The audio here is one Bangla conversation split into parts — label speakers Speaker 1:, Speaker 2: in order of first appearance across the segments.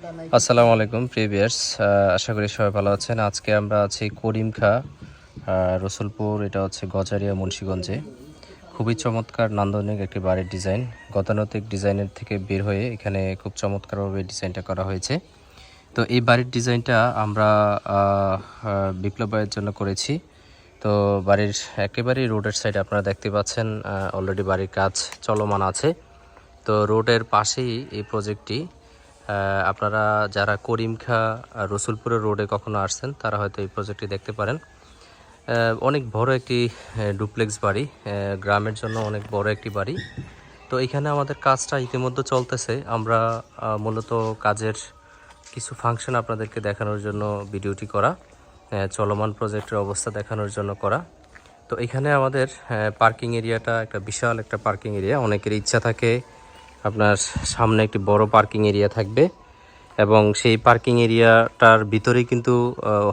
Speaker 1: আসসালামু আলাইকুম প্রিভিয়ার্স আশা করি সবাই ভালো আছেন। আজকে আমরা আছি করিম খা আহ, রসুলপুর এটা হচ্ছে গজারিয়া মুন্সীগঞ্জে। খুবই চমৎকার নান্দনিক একটি বাড়ির ডিজাইন। গতানুতিক ডিজাইনের থেকে বের হয়ে এখানে খুব চমৎকারভাবে ডিজাইনটা করা হয়েছে। তো এই বাড়ির ডিজাইনটা আমরা আহ, আহ, বিপ্লব ভাইয়ের জন্য করেছি। তো বাড়ির একেবারেই রোডের সাইডে আপনারা দেখতে পাচ্ছেন অলরেডি বাড়ির কাজ চলমান আছে। তো রোডের পাশেই এই প্রজেক্টটি আপনারা যারা করিমখা রসুলপুরের রোডে কখনো আসছেন, তারা হয়তো এই প্রজেক্টটি দেখতে পারেন। অনেক বড় একটি ডুপ্লেক্স বাড়ি গ্রামের জন্য অনেক বড় একটি বাড়ি। তো এখানে আমাদের কাজটা ইতিমধ্যে চলতেছে। আমরা মূলত কাজের কিছু ফাংশন আপনাদেরকে দেখানোর জন্য ভিডিওটি করা চলমান প্রজেক্টের অবস্থা দেখানোর জন্য করা। তো এখানে আমাদের পার্কিং এরিয়াটা একটা বিশাল একটা পার্কিং এরিয়া অনেকের ইচ্ছা থাকে আপনার সামনে একটি বড় পার্কিং এরিয়া থাকবে এবং সেই পার্কিং এরিয়াটার ভিতরেই কিন্তু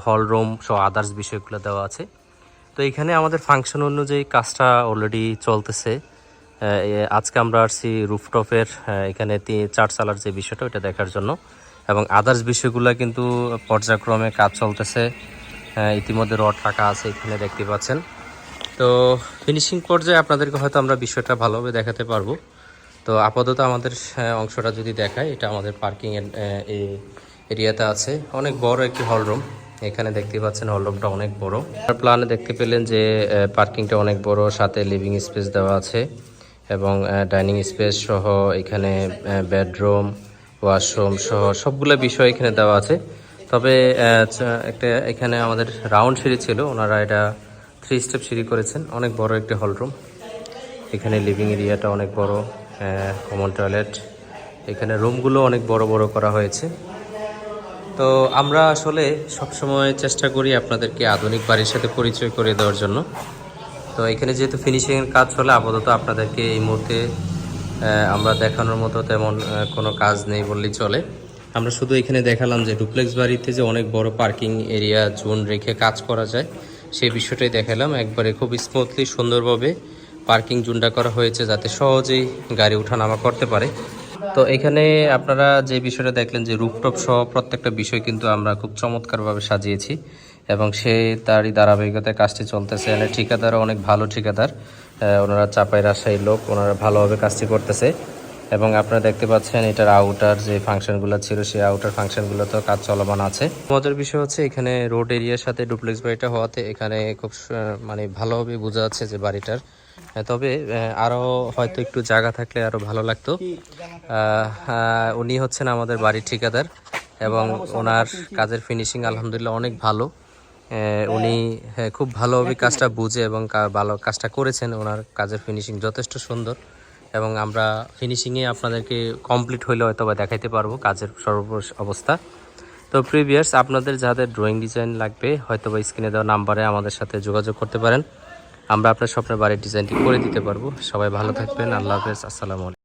Speaker 1: হল রুম সহ আদার্স বিষয়গুলো দেওয়া আছে। তো এখানে আমাদের ফাংশন অনুযায়ী কাজটা অলরেডি চলতেছে। আজকে আমরা আসছি রুফটপের এখানে চার চালার যে বিষয়টা ওটা দেখার জন্য। এবং আদার্স বিষয়গুলো কিন্তু পর্যায়ক্রমে কাজ চলতেছে। ইতিমধ্যে রড রাখা আছে এখানে দেখতে পাচ্ছেন। তো ফিনিশিং পর্যায়ে আপনাদেরকে হয়তো আমরা বিষয়টা ভালোভাবে দেখাতে পারব। তো আপাতত আমাদের অংশটা যদি দেখায় এটা আমাদের পার্কিং এরিয়াতে আছে। অনেক বড় একটি হলরুম এখানে দেখতে পাচ্ছেন হলরুমটা অনেক বড়। আর প্ল্যানে দেখতে পেলেন যে পার্কিংটা অনেক বড় সাথে লিভিং স্পেস দেওয়া আছে এবং ডাইনিং স্পেস সহ এখানে বেডরুম ওয়াশরুম সহ সবগুলো বিষয় এখানে দেওয়া আছে। তবে আহ, একটা এখানে আমাদের রাউন্ড সিঁড়ি ছিল ওনারা এটা থ্রি স্টেপ সিঁড়ি করেছেন। অনেক বড় একটি হলরুম এখানে লিভিং এরিয়াটা অনেক বড়। কমন টয়লেট এখানে রুমগুলো অনেক বড় বড় করা হয়েছে। তো আমরা আসলে সবসময় চেষ্টা করি আপনাদেরকে আধুনিক বাড়ির সাথে পরিচয় করে দেওয়ার জন্য। তো এখানে যেহেতু ফিনিশিংয়ের কাজ চলে, আপাতত আপনাদেরকে এই মুহূর্তে আমরা দেখানোর মতো তেমন কোনো কাজ নেই বললেই চলে। আমরা শুধু এখানে দেখালাম যে ডুপ্লেক্স বাড়িতে যে অনেক বড় পার্কিং এরিয়া জোন রেখে কাজ করা যায়, সেই বিষয়টাই দেখালাম। একবারে খুব স্মুথলি সুন্দরভাবে পার্কিং জোনটা করা হয়েছে যাতে সহজেই গাড়ি ওঠানামা করতে পারে। তো এখানে আপনারা যে বিষয়টা দেখলেন যে রুপটপ সহ প্রত্যেকটা বিষয় কিন্তু আমরা খুব চমৎকারভাবে সাজিয়েছি এবং সে তারই ধারাবাহিকতায় কাজটি চলতেছে। এখানে ঠিকাদারও অনেক ভালো ঠিকাদার। ওনারা চাপাই রাজশাহীর লোক, ওনারা ভালোভাবে কাজটি করতেছে। এবং আপনারা দেখতে পাচ্ছেন এটার আউটার যে ফাংশনগুলো ছিল, সেই আউটার ফাংশনগুলোতেও কাজ চলমান আছে। মজার বিষয় হচ্ছে এখানে রোড এরিয়ার সাথে ডুপ্লেক্স বাড়িটা হওয়াতে এখানে খুব মানে ভালোভাবে বোঝা যাচ্ছে যে বাড়িটার তবে আরও হয়তো একটু জায়গা থাকলে আরও ভালো লাগতো। উনি হচ্ছেন আমাদের বাড়ির ঠিকাদার এবং ওনার কাজের ফিনিশিং আলহামদুলিল্লাহ অনেক ভালো। উনি হ্যাঁ, খুব ভালোভাবে কাজটা বুঝে এবং ভালো কাজটা করেছেন। ওনার কাজের ফিনিশিং যথেষ্ট সুন্দর এবং আমরা ফিনিশিংয়ে আপনাদেরকে কমপ্লিট হইলে হয়তো বা দেখাইতে পারব কাজের সর্ব অবস্থা। তো প্রিভিয়াস আপনাদের যাদের ড্রয়িং ডিজাইন লাগবে হয়তো বা স্ক্রিনে দেওয়া নাম্বারে আমাদের সাথে যোগাযোগ করতে পারেন। আমরা আপনার স্বপ্নের বাড়ির ডিজাইনটি করে দিতে পারব। সবাই ভালো থাকবেন। আল্লাহ হাফেজ। আসসালামু আলাইকুম।